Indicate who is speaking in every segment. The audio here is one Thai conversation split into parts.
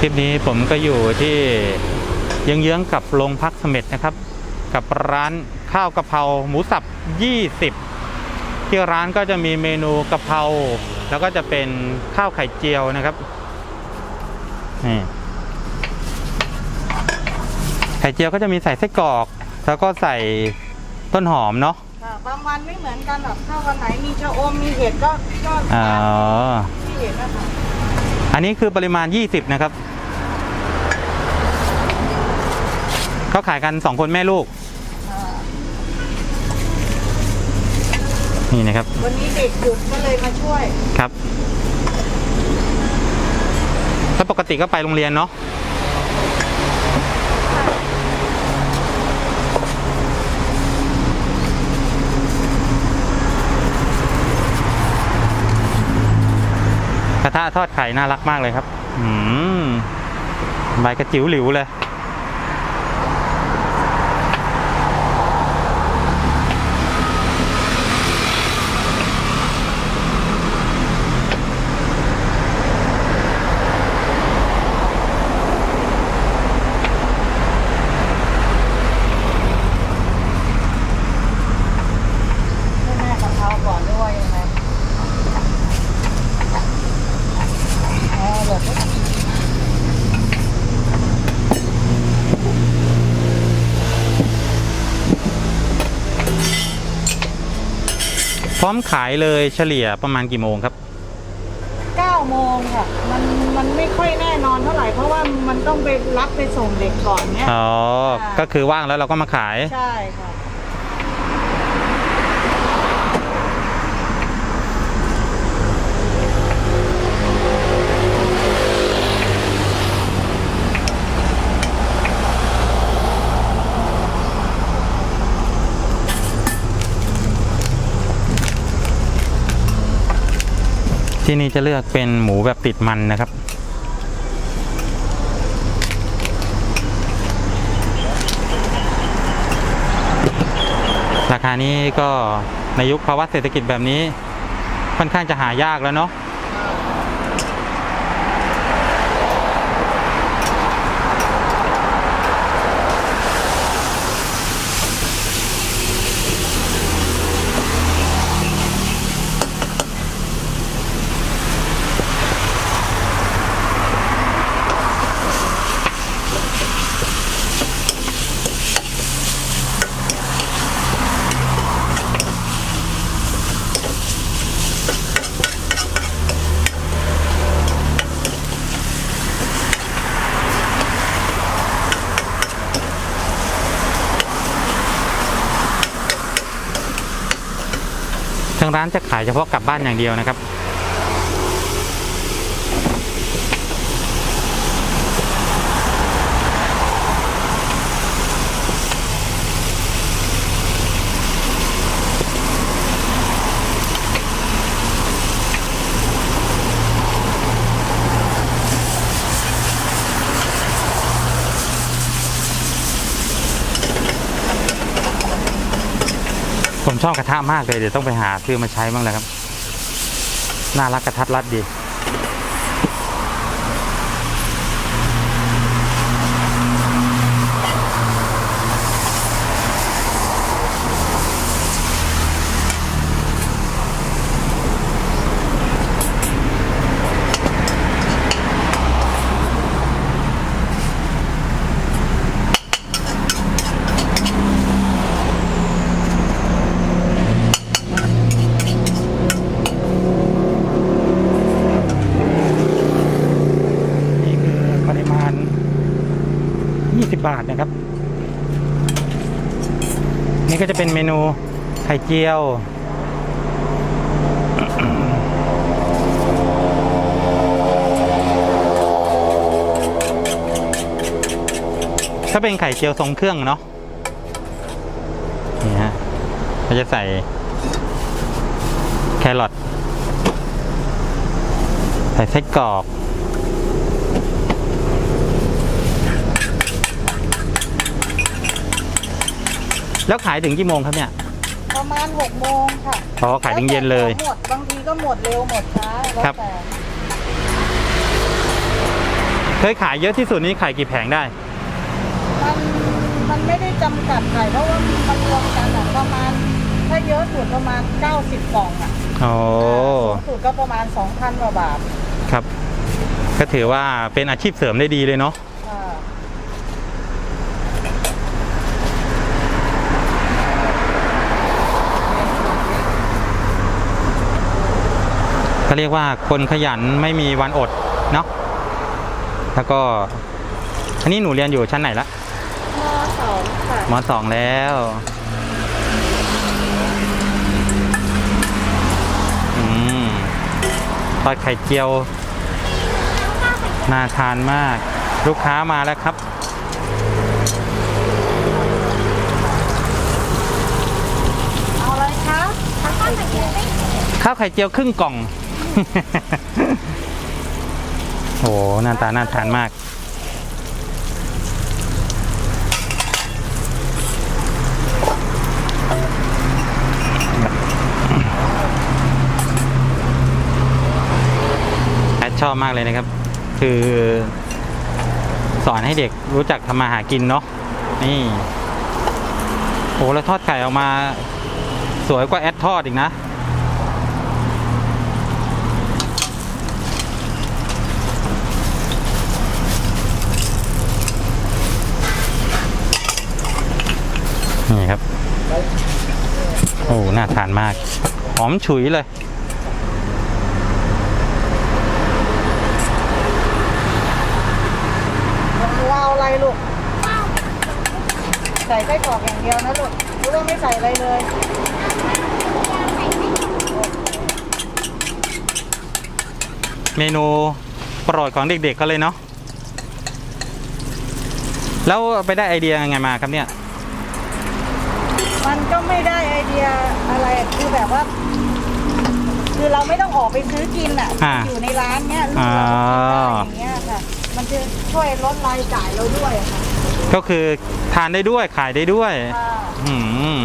Speaker 1: คลิปนี้ผมก็อยู่ที่เยื้องๆกับโรงพักเสม็ดนะครับ กับร้านข้าวกะเพราหมูสับ 20 ที่ร้านก็จะมีเมนูกะเพราแล้วก็จะเป็นข้าวไข่เจียวนะครับนี่ไข่เจียวก็จะมีใส่ไส้กรอก แล้วก็ใส่ต้นหอมเนาะ
Speaker 2: ค่ะบางวันไม่เหมือนกันหรอกถ้าวันไหนมีชะอมมีเห็ดก็ก็
Speaker 1: อ๋อ
Speaker 2: มีเห็ดนะคะ
Speaker 1: อันนี้คือปริมาณ 20 นะครับ เขาขายกัน2คนแม่ลูก
Speaker 2: อ่า
Speaker 1: นี่นะครับ
Speaker 2: วันนี้เด็กหยุดก็เลยมาช่วย
Speaker 1: ครับแล้วปกติก็ไปโรงเรียนเนาะกระทะทอดไข่น่ารักมากเลยครับ อืมใบกระจิ๋วหลิวเลย
Speaker 2: ให้แม่กะเพราก่อนด้วยยังไงอ๋อแบบนี้
Speaker 1: พร้อมขายเลยเฉลี่ยประมาณกี่โมงครับ
Speaker 2: เก้าโมงค่ะ มันมันไม่ค่อยแน่นอนเท่าไหร่ เพราะว่ามันต้องไปรับไปส่งเด็กก่อนเนี่ย
Speaker 1: อ๋อ
Speaker 2: ค่ะ
Speaker 1: ก็คือว่างแล้วเราก็มาขาย
Speaker 2: ใช่ค่ะ
Speaker 1: ที่นี่จะเลือกเป็นหมูแบบติดมันนะครับ ราคานี้ก็ในยุคภาวะเศรษฐกิจแบบนี้ค่อนข้างจะหายากแล้วเนาะางร้านจะขายเฉพาะกลับบ้านอย่างเดียวนะครับ ผมชอบกระทะมากเลยเดี๋ยวต้องไปหาซื้อมาใช้บ้างแล้วครับ น่ารักกระทัดรัดดี นี่คือปริมาณ 20 บาทนะครับ นี่ก็จะเป็นเมนูไข่เจียว ถ้าเป็นไข่เจียวทรงเครื่องเนาะนี่ฮะเราจะใส่แครอทใส่ไส้กรอก แล้วขายถึงกี่โมงครับเนี่ย
Speaker 2: ประมาณหกโมงค่ะ
Speaker 1: อ๋อขายถึงเย็นเลย
Speaker 2: หมดบางทีก็หมดเร็วหมดช้าแล้ว
Speaker 1: ครับ
Speaker 2: แต่
Speaker 1: เคยขายเยอะที่สุดนี่ขายกี่แผงได้
Speaker 2: มันมันไม่ได้จำกัดไข่เพราะว่ามันรวมกันอะประมาณ ถ้าเยอะสุดประมาณ 90กล่องอะ
Speaker 1: โอ้
Speaker 2: สูงสุดก็ประมาณ 2,000กว่าบาท
Speaker 1: ครับ ก็ถือว่าเป็นอาชีพเสริมได้ดีเลยเนาะ
Speaker 2: อ่า
Speaker 1: เขาเรียกว่าคนขยันไม่มีวันอดเนาะแล้วก็ อันนี้หนูเรียนอยู่ชั้นไหนละ
Speaker 2: มสองค่ะ
Speaker 1: มสองแล้ว อืมทอดไข่เจียว น่าทานมาก ลูกค้ามาแล้วครับ
Speaker 2: เอาอะไรคะ
Speaker 1: ข้าวไข่เจียวครึ่งกล่อง โอ้โหหน้าตาน่าทานมากแอดชอบมากเลยนะครับ คือสอนให้เด็กรู้จักทำมาหากินเนาะนี่โอ้แล้วทอดไข่ออกมา สวยกว่าแอดทอดอีกนะ นี่ครับ โอ้ น่าทานมาก หอมฉุยเลย
Speaker 2: เราเอาอะไรลูก ใส่ไส้กรอกอย่างเดียวนะลูกหรือว่าไม่ใส่อะไรเลย
Speaker 1: เมนูโปรดของเด็กๆก็เลยเนาะ แล้วไปได้ไอเดียยังไงมาครับเนี่ย
Speaker 2: มันก็ไม่ได้ไอเดียอะไรคือแบบว่า คือเราไม่ต้องออกไปซื้อกินอะ
Speaker 1: อ่า
Speaker 2: อยู่ในร้านเนี้ยลูกเรากินได้อย่างเงี้ยค่ะ มันจะช่วยลดรายจ่ายเราด้วยค่ะ
Speaker 1: ก็คือทานได้ด้วยขายได้ด้วย
Speaker 2: อ่า
Speaker 1: อืม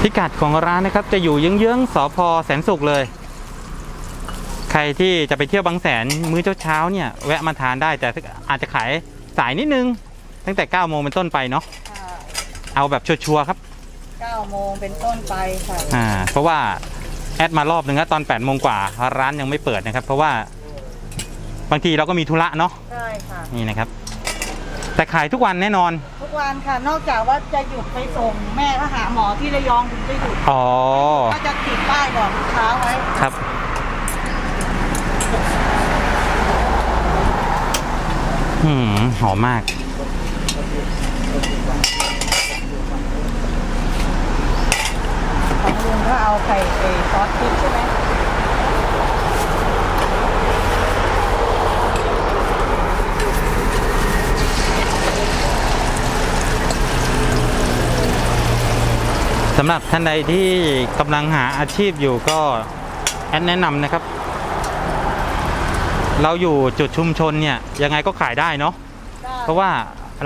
Speaker 1: พิกัดของร้านนะครับจะอยู่เยื้องๆสพแสนสุขเลย ใครที่จะไปเที่ยวบางแสนมื้อเช้าๆเนี่ยแวะมาทานได้แต่อาจจะขายสายนิดนึง ตั้งแต่9โมงเป็นต้นไปเนาะ
Speaker 2: อ่า
Speaker 1: เอาแบบชัวร์ๆครับ
Speaker 2: 9โมงเป็นต้นไปค่ะ
Speaker 1: อ่าเพราะว่าแอดมารอบนึงแล้วตอน8โมงกว่าร้านยังไม่เปิดนะครับ เพราะว่าบางทีเราก็มีธุระเนาะ
Speaker 2: ใช่ค่ะ
Speaker 1: นี่นะครับ แต่ขายทุกวันแน่นอน
Speaker 2: ทุกวันค่ะนอกจากว่าจะหยุดไปส่งแม่ก็หาหมอที่ระยองถึงจะหยุด
Speaker 1: อ๋อ
Speaker 2: ก็จะติดป้ายบอกลูกค้าไว้
Speaker 1: ครับ อืมหอมมาก
Speaker 2: ของลุงก็เอาไข่เอซอสพริกใช่ไหม
Speaker 1: สำหรับท่านใดที่กำลังหาอาชีพอยู่ก็แอดแนะนำนะครับ เราอยู่จุดชุมชนเนี่ย ยังไงก็ขายได้เนาะ
Speaker 2: ได้
Speaker 1: เพราะว่า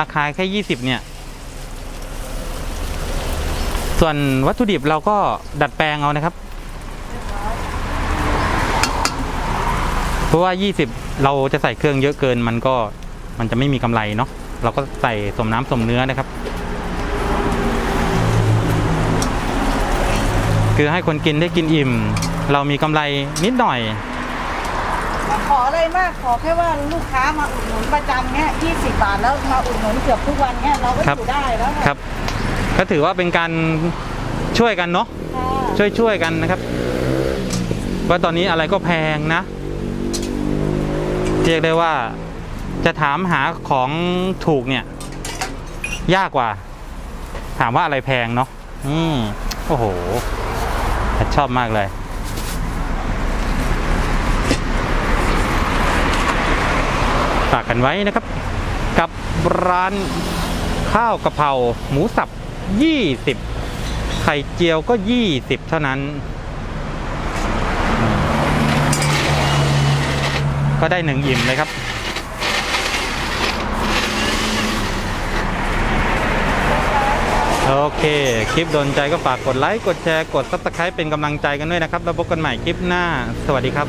Speaker 1: ราคาแค่ 20 เนี่ย ส่วนวัตถุดิบเราก็ดัดแปลงเอานะครับ เพราะว่า 20 เราจะใส่เครื่องเยอะเกินมันก็มันจะไม่มีกำไรเนาะเราก็ใส่สมน้ำสมเนื้อนะครับ คือให้คนกินได้กินอิ่ม เรามีกำไรนิดหน่อย
Speaker 2: ไม่ขออะไรมากขอแค่ว่าลูกค้ามาอุดหนุนประจำเนี้ย20บาทแล้วมาอุดหนุนเกือบทุกวันเนี้ยเราก็
Speaker 1: ครับ
Speaker 2: อยู่ได้แล้วะ
Speaker 1: ครับ ก็ถือว่าเป็นการช่วยกันเนาะ
Speaker 2: ค่ะ
Speaker 1: ช่วยช่วยกันนะครับ ว่าตอนนี้อะไรก็แพงนะเรียกได้ว่าจะถามหาของถูกเนี่ย ยากกว่า ถามว่าอะไรแพงเนาะอืมโอ้โหแต่ชอบมากเลย ฝากกันไว้นะครับ กับร้านข้าวกะเพราหมูสับ 20 ไข่เจียวก็ 20 เท่านั้น ก็ได้หนึ่งอิ่มเลยครับโอเค คลิปโดนใจก็ฝากกดไลค์ กดแชร์ กด subscribe เป็นกำลังใจกันด้วยนะครับ แล้วพบกันใหม่คลิปหน้า สวัสดีครับ